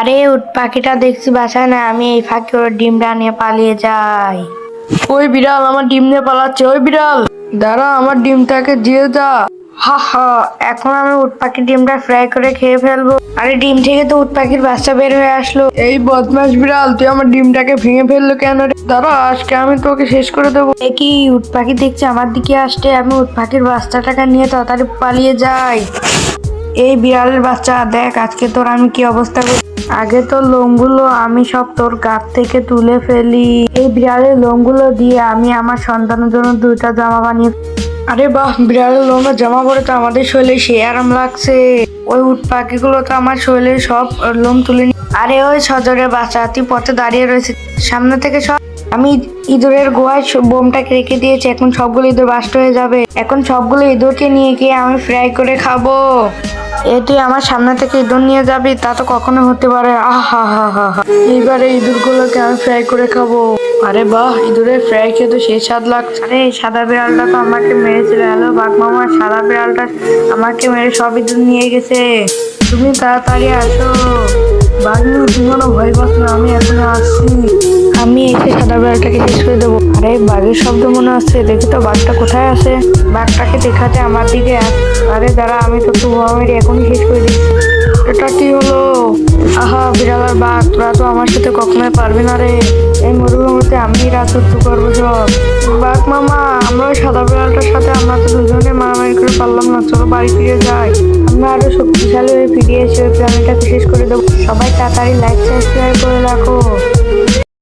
আরে উট পাখিটা দেখছি বাসায় না আমি এই ফাঁকে ওর ডিমটা নিয়ে পালিয়ে যাই। ওই বিড়াল আমার ডিম নিয়ে পালাচ্ছে ওই বিড়াল। দাঁড়া আমার ডিমটাকে দিয়ে যা। হা হা এখন আমি উট পাখির ডিমটা ফ্রাই করে খেয়ে ফেলব। আরে ডিম থেকে তো উট পাখির বাচ্চা বের হয়ে আসলো। এই বদমাস বিড়াল তুই আমার ডিমটাকে ভেঙে ফেলল কেন রে? দাঁড়া আজকে আমি তোকে শেষ করে দেবো। এ কি উট পাখি দেখছি আমার দিকে আসতে আমি উট পাখির বাচ্চাটাকে নিয়ে তাড়াতাড়ি পালিয়ে যাই। এই বিড়ালের বাচ্চা দেখ আজকে তোর আমি কি অবস্থা করি। আগে তো লোমগুলো আমি সব তোর গাছ থেকে তুলে ফেলি। এই বিড়ালের লোমগুলো দিয়ে আমি আমার সন্তানের জন্য দুইটা জামা বানিয়ে আরে বাহ, বিড়ালের লোমের জামা পরে তো আমাদের শরীরে সে আরাম লাগছে। ওই উট পাখিগুলো তো আমার শরীরে সব লোম তুলে আরে ওই সজরে বাচ্চা, তুই পথে দাঁড়িয়ে রয়েছে সামনে থেকে সব আমি ইঁদুরের গোয়ায় স- বোমটাকে রেখে দিয়েছি, এখন সবগুলো ইঁদুর বাস্ট হয়ে যাবে। এখন সবগুলো ইঁদুরকে নিয়ে গিয়ে আমি ফ্রাই করে খাব। এ, তুই আমার সামনে থেকে ইঁদুর নিয়ে যাবি? তা তো কখনো হতে পারে। আহ হা হা হা ইঁদুরগুলোকে আমি ফ্রাই করে খাব। আরে বাহ, ইঁদুরের ফ্রাই খেয়ে তো সে স্বাদ লাগছে। আরে সাদা বিড়ালটা তো আমাকে মেরেছিল হ্যালো বাঘ মামা, সাদা বিড়ালটা আমাকে মেরে সব ইঁদুর নিয়ে গেছে। তুমি তাড়াতাড়ি আসো। বাঘলু তুমি কোনো ভয় পাস না, আমি এখনও আসছি। সাদা বিড়ালটাকে শেষ করে দেবো। আরে, বাঘের শব্দ মনে হচ্ছে দেখি তো বাঘটা কোথায় আছে? বাঘটাকে দেখাতে আমার দিকে আরে, দাঁড়া, আমি তো তু মেরে এখনই শেষ করে দিচ্ছি। এটা কি হলো? আহা বিড়াল আর বাঘ, তোরা তো আমার সাথে কখনোই পারবি না রে। এই মরুভূমিতে আমি রাজত্ব করব সব বাঘ মামা আমরা সাদা বিড়ালটার সাথে, আমরা তো দুজনে মারামারি করে পারলাম না। চলো বাড়ি ফিরে যাই। আমরা আরও শক্তিশালী হয়ে ফিরে এসে প্রাণীটাকে শেষ করে দেবো। সবাই তাড়াতাড়ি লাইক সাবস্ক্রাইব করে রাখো।